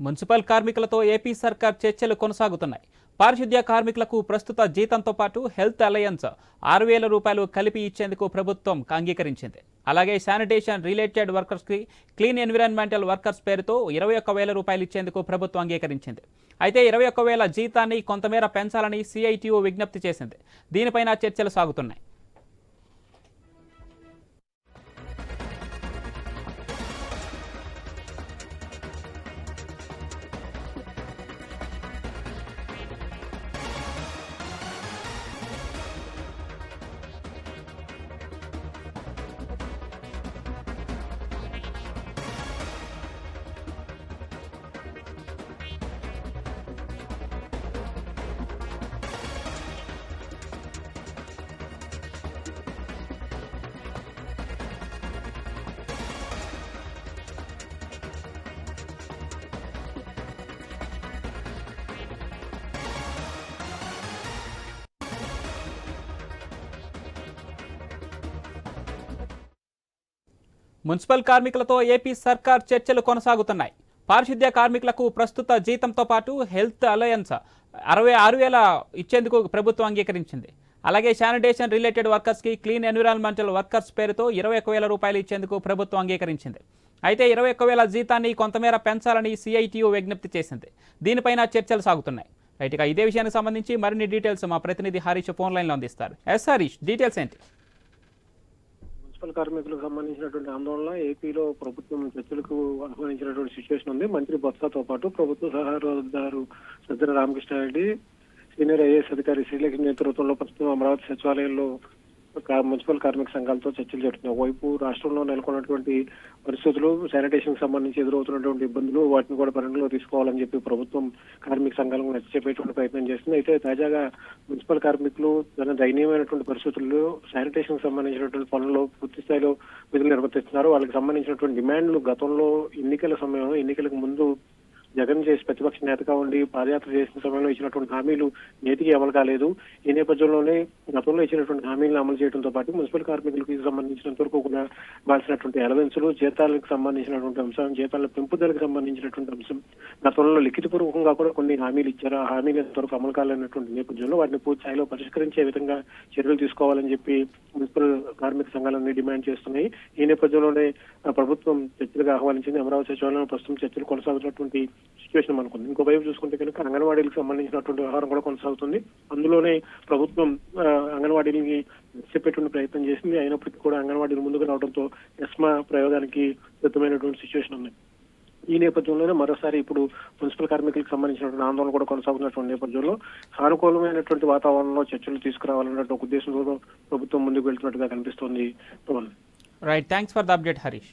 Municipal కార్మికులతో AP సర్కార్ చర్చలు కొనసాగుతున్నాయి. పారిశుద్ధ్య కార్మికులకు ప్రస్తుత జీతంతో పాటు హెల్త్ అలయన్స్ ఆరు వేల రూపాయలు కలిపి ఇచ్చేందుకు ప్రభుత్వం అంగీకరించింది. అలాగే శానిటేషన్ రిలేటెడ్ వర్కర్స్కి క్లీన్ ఎన్విరాన్మెంటల్ వర్కర్స్ పేరుతో ఇరవై ఒక్క వేల రూపాయలు ఇచ్చేందుకు ప్రభుత్వం అంగీకరించింది. అయితే ఇరవై ఒక్క వేల జీతాన్ని కొంతమేర పెంచాలని సిఐటియు విజ్ఞప్తి చేసింది. దీనిపైన చర్చలు సాగుతున్నాయి. మున్సిపల్ కార్మికులతో ఏపీ సర్కార్ చర్చలు కొనసాగుతున్నాయి. పారిశుద్ధ్య కార్మికులకు ప్రస్తుత జీతంతో పాటు హెల్త్ అలయన్స్ అరవై ఆరు వేల ఇచ్చేందుకు ప్రభుత్వం అంగీకరించింది. అలాగే శానిటేషన్ రిలేటెడ్ వర్కర్స్కి క్లీన్ ఎన్విరాన్మెంటల్ వర్కర్స్ పేరుతో ఇరవై ఒక్క వేల రూపాయలు ఇచ్చేందుకు ప్రభుత్వం అంగీకరించింది. అయితే ఇరవై ఒక్క వేల జీతాన్ని కొంతమేర పెంచాలని సిఐటియు విజ్ఞప్తి చేసింది. దీనిపైన చర్చలు సాగుతున్నాయి. రైట్ ఇక ఇదే విషయానికి సంబంధించి మరిన్ని డీటెయిల్స్ మా ప్రతినిధి హరీష్ ఫోన్ లైన్లో అందిస్తారు. ఎస్ హరీష్ డీటెయిల్స్ ఏంటి? మున్సిపల్ కార్మికులకు సంబంధించినటువంటి ఆందోళన ఏపీలో ప్రభుత్వం చర్చలకు ఆహ్వానించినటువంటి సిచ్యువేషన్ ఉంది. మంత్రి బొత్సతో పాటు ప్రభుత్వ సహాయదారు సజ్జన రామకృష్ణారెడ్డి సీనియర్ ఐఏఎస్ అధికారి శ్రీలేఖ నేతృత్వంలో ప్రస్తుతం అమరావతి సచివాలయంలో మున్సిపల్ కార్మిక సంఘాలతో చర్చలు జరుగుతున్నాయి. వైపు రాష్ట్రంలో నెలకొన్నటువంటి పరిస్థితులు శానిటేషన్ సంబంధించి ఎదురవుతున్నటువంటి ఇబ్బందులు వాటిని కూడా పరిగణలో తీసుకోవాలని చెప్పి ప్రభుత్వం కార్మిక సంఘాలను నచ్చ చెప్పేటువంటి ప్రయత్నం చేస్తుంది. అయితే తాజాగా మున్సిపల్ కార్మికులు తన దయనీయమైనటువంటి పరిస్థితుల్లో శానిటేషన్ సంబంధించినటువంటి పనులు పూర్తి స్థాయిలో విధులు నిర్వర్తిస్తున్నారు. వాళ్ళకి సంబంధించినటువంటి డిమాండ్లు గతంలో ఎన్నికల సమయంలో ఎన్నికలకు ముందు జగన్ చేసి ప్రతిపక్ష నేతగా ఉండి పాదయాత్ర చేసిన సమయంలో ఇచ్చినటువంటి హామీలు నేటికి అమలు కాలేదు. ఈ నేపథ్యంలోనే గతంలో ఇచ్చినటువంటి హామీలను అమలు చేయడంతో పాటు మున్సిపల్ కార్మికులకు సంబంధించినంత వరకు కూడా ఇవ్వాల్సినటువంటి అలవెన్సులు జీతాలకు సంబంధించినటువంటి అంశం జీతాల పెంపుదలకు సంబంధించినటువంటి అంశం గతంలో లిఖితపూర్వకంగా కూడా కొన్ని హామీలు ఇచ్చారు. ఆ హామీలు ఎంతవరకు అమలు కాలేనటువంటి నేపథ్యంలో వాటిని పూర్తి స్థాయిలో పరిష్కరించే విధంగా చర్యలు తీసుకోవాలని చెప్పి మున్సిపల్ కార్మిక సంఘాలన్నీ డిమాండ్ చేస్తున్నాయి. ఈ నేపథ్యంలోనే ప్రభుత్వం చర్చలకు ఆహ్వానించింది. అమరావతి సచివాలయంలో ప్రస్తుతం చర్చలు కొనసాగుతున్నటువంటి సిచ్యువేషన్ మనకుంది ఇంకోవైపు చూసుకుంటే కనుక అంగన్వాడీలకు సంబంధించినటువంటి వ్యవహారం కూడా కొనసాగుతుంది. అందులోనే ప్రభుత్వం ఆ, అంగన్వాడీలకి చెప్పేటువంటి ప్రయత్నం చేసింది. అయినప్పటికీ కూడా అంగన్వాడీలు ముందుకు రావడంతో ఎస్మా ప్రయోగానికి సిద్ధమైనటువంటి సిచ్యువేషన్ ఉంది. ఈ నేపథ్యంలోనే మరోసారి ఇప్పుడు మున్సిపల్ కార్మికులకు సంబంధించినటువంటి ఆందోళన కూడా కొనసాగుతున్నటువంటి నేపథ్యంలో సానుకూలమైనటువంటి వాతావరణంలో చర్చలు తీసుకురావాలన్నట్టు ఒక ఉద్దేశంతో ప్రభుత్వం ముందుకు వెళ్తున్నట్టుగా కనిపిస్తోంది right thanks for the update Harish